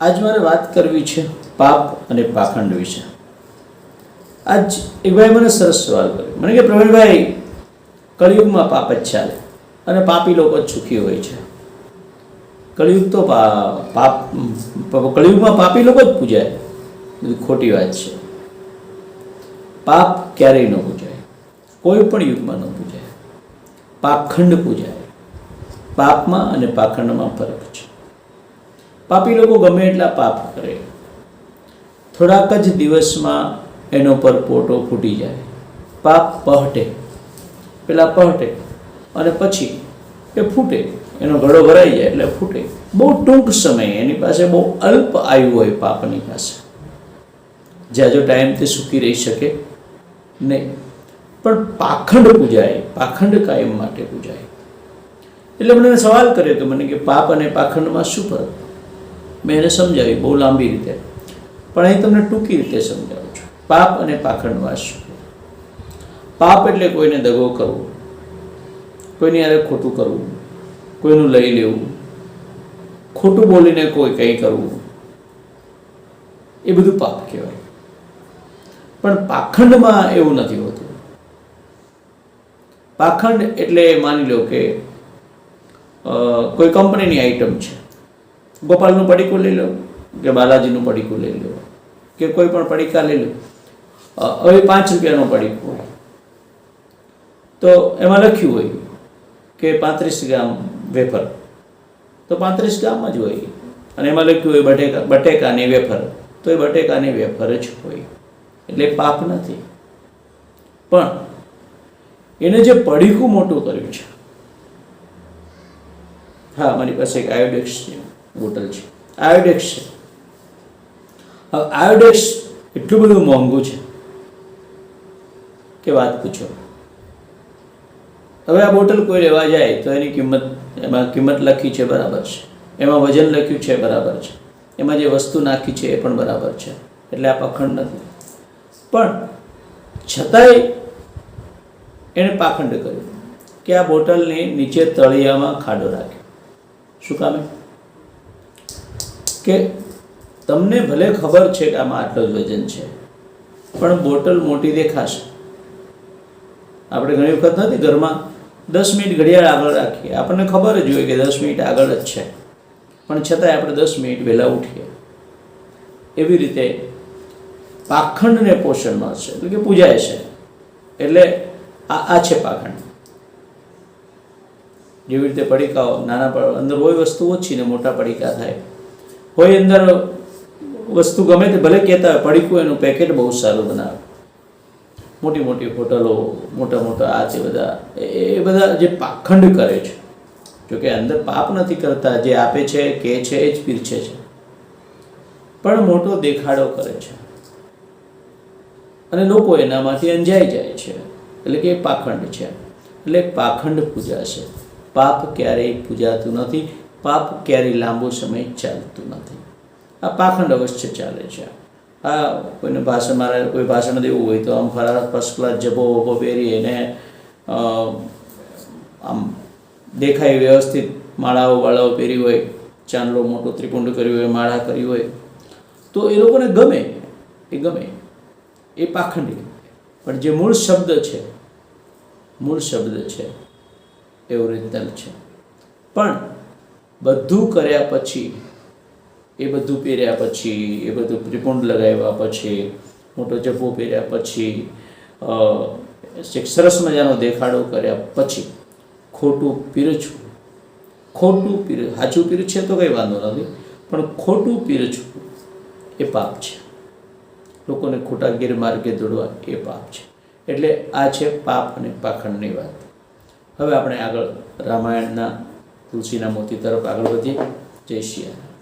આજ મારે વાત કરવી છે પાપ અને પાખંડ વિશે. આજ એક ભાઈ મને સરસ સવાલ કર્યો. મને કે, પ્રવીણભાઈ, કળિયુગમાં પાપ જ ચાલે અને પાપી લોકો જ સુખી હોય છે. કળિયુગ તો પાપ કળિયુગમાં પાપી લોકો જ પૂજાય. બધી ખોટી વાત છે. પાપ ક્યારેય ન પૂજાય. કોઈ પણ યુગમાં ન પૂજાય. પાખંડ પૂજાય. પાપમાં અને પાખંડમાં ફરક છે. પાપી લોકો ગમે એટલા પાપ કરે. થોડાક જ દિવસમાં એનો પર પોટો ફૂટી જાય. પાપ પહટે. પેલા પહટે અને પછી એ ફૂટે. એનો ઘડો ભરાઈ જાય એટલે ફૂટે. બહુ ટૂંક સમય એની પાસે બહુ અલ્પ આયુ હોય પાપની પાસે. જાજો ટાઈમ તે સૂકી રહી શકે નહીં. પણ પાખંડ પૂજાય. પાખંડ કાયમ માટે પૂજાય. એટલે મને સવાલ કર્યો તો મને કે પાપ અને પાખંડમાં શું ફરક? મેં એને સમજાવી બહુ લાંબી રીતે. પણ અહીં તમને ટૂંકી રીતે સમજાવું છું. પાપ અને પાખંડવાસ પાપ એટલે કોઈને દગો કરવો, કોઈની યારે ખોટું કરવું, કોઈનું લઈ લેવું, ખોટું બોલીને કોઈ કંઈ કરવું. એ બધું પાપ કહેવાય. પણ પાખંડમાં એવું નથી હોતું. પાખંડ એટલે માની લો કે કોઈ કંપનીની આઈટમ છે. ગોપાલનું પડીકું લઈ લો કે બાલાજીનું પડીકું લઈ લો કે કોઈ પણ પડીકા લઈ લો. હવે પાંચ રૂપિયાનું પડીકું હોય. તો એમાં લખ્યું હોય કે પાંત્રીસ ગ્રામ વેફર. તો પાંત્રીસ ગ્રામ જ હોય. અને એમાં લખ્યું હોય બટેકા, બટેકાની વેફર. તો એ બટેકાની વેફર જ હોય. એટલે પાપ નથી. પણ એને જે પડીકું મોટું કર્યું છે. હા, મારી પાસે એક આયોડેક્સ છે. બોટલ છે. આયોડેક્સ છે. હવે આયોડેક્સ એટલું બધું મોંઘું છે કે વાત પૂછો. હવે આ બોટલ કોઈ લેવા જાય તો એની કિંમત, એમાં કિંમત લખી છે બરાબર છે. એમાં વજન લખ્યું છે બરાબર છે. એમાં જે વસ્તુ નાખી છે એ પણ બરાબર છે. એટલે આ પાખંડ નથી. પણ છતાંય એણે પાખંડ કર્યું કે આ બોટલની નીચે તળિયામાં ખાડો રાખ્યો. શું કામે કે તમને ભલે ખબર છે કે આમાં આટલો જ વજન છે, પણ બોટલ મોટી દેખાશે. આપણે ઘણી વખત નથી ઘરમાં દસ મિનિટ ઘડિયાળ આગળ રાખીએ. આપણને ખબર જ હોય કે દસ મિનિટ આગળ જ છે. પણ છતાંય આપણે દસ મિનિટ વહેલા ઉઠીએ. એવી રીતે પાખંડને પોષણ મળશે એટલે કે પૂજાય છે. એટલે આ આ છે પાખંડ. જેવી રીતે પડીકાઓ, નાના અંદર હોય વસ્તુ ઓછી ને મોટા પડીકા થાય હોય અંદર વસ્તુ ગમે તે ભલે કહેતા હોય પડીકું એનું પેકેટ બહુ સારું બનાવે. મોટી મોટી હોટલો, મોટા મોટા આ છે બધા, એ બધા જે પાખંડ કરે છે. જોકે અંદર પાપ નથી કરતા, જે આપે છે કે છે, એ જ પીરછે છે. પણ મોટો દેખાડો કરે છે. અને લોકો એનામાંથી અંજાઈ જાય છે. એટલે કે એ પાખંડ છે. એટલે પાખંડ પૂજા છે. પાપ ક્યારેય પૂજાતું નથી. પાપ ક્યારેય લાંબો સમય ચાલતું નથી. આ પાખંડ અવશ્ય ચાલે છે. આ કોઈને ભાષણ મારે, કોઈ ભાષણ દેવું હોય તો આમ ફરાર ફર્સ્ટ ક્લાસ જબો વબો પહેરી એને આમ દેખાય વ્યવસ્થિત માળાઓ વાળાઓ પહેરી હોય, ચાંદલો મોટો ત્રિપુંડ કર્યું હોય, માળા કરી હોય, તો એ લોકોને ગમે. એ ગમે. એ પાખંડી પણ જે મૂળ શબ્દ છે, મૂળ શબ્દ છે, એ ઓરિજિનલ છે. પણ બધું કર્યા પછી, એ બધું પહેર્યા પછી, એ બધું ત્રિપુંડ લગાવ્યા પછી, મોટો જબ્બો પહેર્યા પછી સરસ મજાનો દેખાડો કર્યા પછી ખોટું પીરછવું ખોટું પીર, સાચું પીર છે તો કંઈ વાંધો નથી, પણ ખોટું પીરછવું એ પાપ છે. લોકોને ખોટા ગેરમાર્ગે દોડવા એ પાપ છે. એટલે આ છે પાપ અને પાખંડની વાત. હવે આપણે આગળ રામાયણના તુલસીના મોતી તરફ આગળ વધીએ જય રામ.